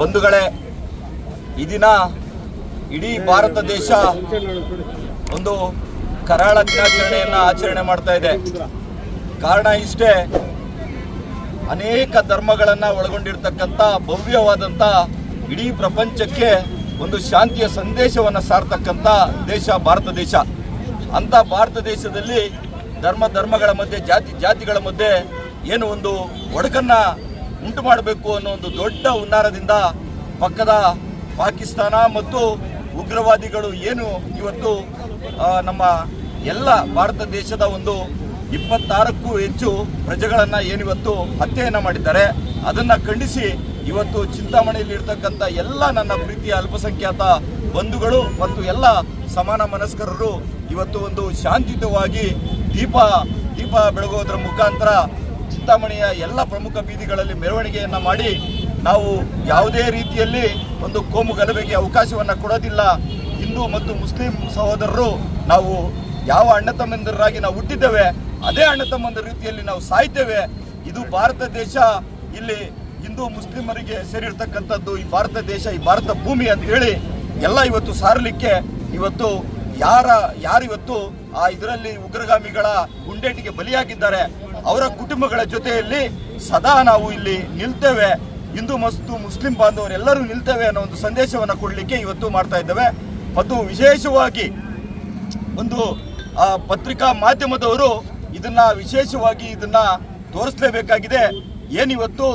ಬಂಧುಗಳೇ, ಈ ದಿನ ಇಡೀ ಭಾರತ ದೇಶ ಒಂದು ಕರಾಳ ದಿನಾಚರಣೆಯನ್ನ ಆಚರಣೆ ಮಾಡ್ತಾ ಇದೆ. ಕಾರಣ ಇಷ್ಟೇ, ಅನೇಕ ಧರ್ಮಗಳನ್ನ ಒಳಗೊಂಡಿರ್ತಕ್ಕಂಥ ಭವ್ಯವಾದಂಥ ಇಡೀ ಪ್ರಪಂಚಕ್ಕೆ ಒಂದು ಶಾಂತಿಯ ಸಂದೇಶವನ್ನು ಸಾರ್ತಕ್ಕಂಥ ದೇಶ ಭಾರತ ದೇಶ. ಅಂತ ಭಾರತ ದೇಶದಲ್ಲಿ ಧರ್ಮ ಧರ್ಮಗಳ ಮಧ್ಯೆ, ಜಾತಿ ಜಾತಿಗಳ ಮಧ್ಯೆ ಏನು ಒಂದು ಒಡಕನ್ನ ಉಂಟು ಮಾಡಬೇಕು ಅನ್ನೋ ಒಂದು ದೊಡ್ಡ ಹುನ್ನಾರದಿಂದ ಪಕ್ಕದ ಪಾಕಿಸ್ತಾನ ಮತ್ತು ಉಗ್ರವಾದಿಗಳು ಏನು ಇವತ್ತು ನಮ್ಮ ಎಲ್ಲ ಭಾರತ ದೇಶದ ಒಂದು ಇಪ್ಪತ್ತಾರಕ್ಕೂ ಹೆಚ್ಚು ಪ್ರಜೆಗಳನ್ನ ಏನಿವತ್ತು ಹತ್ಯೆಯನ್ನ ಮಾಡಿದ್ದಾರೆ. ಅದನ್ನ ಖಂಡಿಸಿ ಇವತ್ತು ಚಿಂತಾಮಣಿಯಲ್ಲಿ ಇರ್ತಕ್ಕಂಥ ಎಲ್ಲ ನನ್ನ ಪ್ರೀತಿಯ ಅಲ್ಪಸಂಖ್ಯಾತ ಬಂಧುಗಳು ಮತ್ತು ಎಲ್ಲ ಸಮಾನ ಮನಸ್ಕರರು ಇವತ್ತು ಒಂದು ಶಾಂತಿಯುತವಾಗಿ ದೀಪ ದೀಪ ಬೆಳಗೋದ್ರ ಮುಖಾಂತರ ಚಿಂತಾಮಣಿಯ ಎಲ್ಲ ಪ್ರಮುಖ ಬೀದಿಗಳಲ್ಲಿ ಮೆರವಣಿಗೆಯನ್ನು ಮಾಡಿ ನಾವು ಯಾವುದೇ ರೀತಿಯಲ್ಲಿ ಒಂದು ಕೋಮು ಗಲಭೆಗೆ ಅವಕಾಶವನ್ನು ಕೊಡೋದಿಲ್ಲ. ಹಿಂದೂ ಮತ್ತು ಮುಸ್ಲಿಂ ಸಹೋದರರು ನಾವು ಯಾವ ಅಣ್ಣ ತಮ್ಮಂದರಾಗಿ ನಾವು ಹುಟ್ಟಿದ್ದೇವೆ, ಅದೇ ಅಣ್ಣ ತಮ್ಮಂದಿರ ರೀತಿಯಲ್ಲಿ ನಾವು ಸಾಯ್ತೇವೆ. ಇದು ಭಾರತ ದೇಶ. ಇಲ್ಲಿ ಹಿಂದೂ ಮುಸ್ಲಿಮರಿಗೆ ಸೇರಿರ್ತಕ್ಕಂಥದ್ದು ಈ ಭಾರತ ದೇಶ, ಈ ಭಾರತ ಭೂಮಿ ಅಂತ ಹೇಳಿ ಎಲ್ಲ ಇವತ್ತು ಸಾರಲಿಕ್ಕೆ ಇವತ್ತು ಯಾರ, ಯಾರಿವತ್ತು ಆ ಇದರಲ್ಲಿ ಉಗ್ರಗಾಮಿಗಳ ಗುಂಡೇಟಿಗೆ ಬಲಿಯಾಗಿದ್ದಾರೆ. ಅವರ ಕುಟುಂಬಗಳ ಜೊತೆಯಲ್ಲಿ ಸದಾ ನಾವು ಇಲ್ಲಿ ನಿಲ್ತೇವೆ. ಹಿಂದೂ ಮತ್ತು ಮುಸ್ಲಿಂ ಬಾಂಧವರೆಲ್ಲರೂ ನಿಲ್ತೇವೆ ಅನ್ನೋ ಒಂದು ಸಂದೇಶವನ್ನು ಕೊಡಲಿಕ್ಕೆ ಇವತ್ತು ಮಾಡ್ತಾ ಇದ್ದೇವೆ. ಮತ್ತು ವಿಶೇಷವಾಗಿ ಒಂದು ಪತ್ರಿಕಾ ಮಾಧ್ಯಮದವರು ಇದನ್ನ ವಿಶೇಷವಾಗಿ ಇದನ್ನ ತೋರಿಸಲೇಬೇಕಾಗಿದೆ. ಏನಿವತ್ತು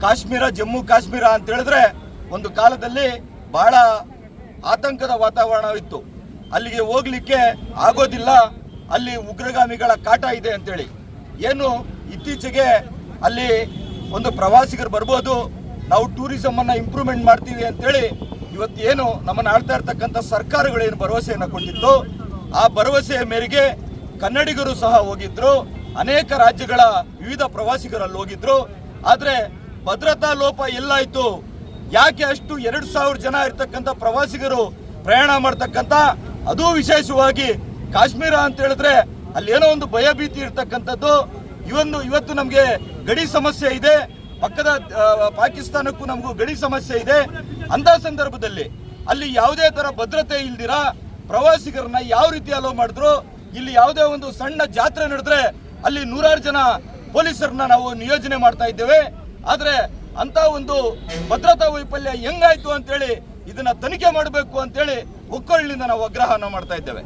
ಕಾಶ್ಮೀರ, ಜಮ್ಮು ಕಾಶ್ಮೀರ ಅಂತ ಹೇಳಿದ್ರೆ ಒಂದು ಕಾಲದಲ್ಲಿ ಬಹಳ ಆತಂಕದ ವಾತಾವರಣವಿತ್ತು ಅಲ್ಲಿಗೆ ಹೋಗ್ಲಿಕ್ಕೆ ಆಗೋದಿಲ್ಲ. ಅಲ್ಲಿ ಉಗ್ರಗಾಮಿಗಳ ಕಾಟ ಇದೆ ಅಂತೇಳಿ. ಏನು ಇತ್ತೀಚೆಗೆ ಅಲ್ಲಿ ಒಂದು ಪ್ರವಾಸಿಗರು ಬರ್ಬೋದು, ನಾವು ಟೂರಿಸಮ್ ಅನ್ನ ಇಂಪ್ರೂವ್ಮೆಂಟ್ ಮಾಡ್ತೀವಿ ಅಂತೇಳಿ ಇವತ್ತು ಏನು ನಮ್ಮನ್ನು ಆಳ್ತಾ ಇರ್ತಕ್ಕಂಥ ಸರ್ಕಾರಗಳು ಏನು ಭರವಸೆಯನ್ನು ಕೊಟ್ಟಿತ್ತು ಆ ಭರವಸೆಯ ಮೇರೆಗೆ ಕನ್ನಡಿಗರು ಸಹ ಹೋಗಿದ್ರು, ಅನೇಕ ರಾಜ್ಯಗಳ ವಿವಿಧ ಪ್ರವಾಸಿಗರು ಅಲ್ಲಿ ಹೋಗಿದ್ರು. ಆದರೆ ಭದ್ರತಾ ಲೋಪ ಎಲ್ಲಾಯ್ತು ಯಾಕೆ ಅಷ್ಟು ಎರಡು ಸಾವಿರ ಜನ ಇರ್ತಕ್ಕಂಥ ಪ್ರವಾಸಿಗರು ಪ್ರಯಾಣ ಮಾಡ್ತಕ್ಕಂಥ? ಅದು ವಿಶೇಷವಾಗಿ ಕಾಶ್ಮೀರ ಅಂತ ಹೇಳಿದ್ರೆ ಅಲ್ಲಿ ಏನೋ ಒಂದು ಭಯಭೀತಿ ಇರ್ತಕ್ಕಂಥದ್ದು. ಇವನ್ನು, ಇವತ್ತು ನಮಗೆ ಗಡಿ ಸಮಸ್ಯೆ ಇದೆ. ಪಕ್ಕದ ಪಾಕಿಸ್ತಾನಕ್ಕೂ ನಮಗೂ ಗಡಿ ಸಮಸ್ಯೆ ಇದೆ. ಅಂತ ಸಂದರ್ಭದಲ್ಲಿ ಅಲ್ಲಿ ಯಾವುದೇ ತರ ಭದ್ರತೆ ಇಲ್ದಿರ ಪ್ರವಾಸಿಗರನ್ನ ಯಾವ ರೀತಿ ಅಲೋ ಮಾಡಿದ್ರು? ಇಲ್ಲಿ ಯಾವುದೇ ಒಂದು ಸಣ್ಣ ಜಾತ್ರೆ ನಡೆದ್ರೆ ಅಲ್ಲಿ ನೂರಾರು ಜನ ಪೊಲೀಸರನ್ನ ನಾವು ನಿಯೋಜನೆ ಮಾಡ್ತಾ ಇದ್ದೇವೆ. ಆದರೆ ಅಂತ ಒಂದು ಭದ್ರತಾ ವೈಫಲ್ಯ ಹೆಂಗಾಯ್ತು ಅಂತೇಳಿ ಇದನ್ನ ತನಿಖೆ ಮಾಡಬೇಕು ಅಂತೇಳಿ ಒಕ್ಕೊಳ್ಳಿಂದ ನಾವು ಆಗ್ರಹನ ಮಾಡ್ತಾ ಇದ್ದೇವೆ.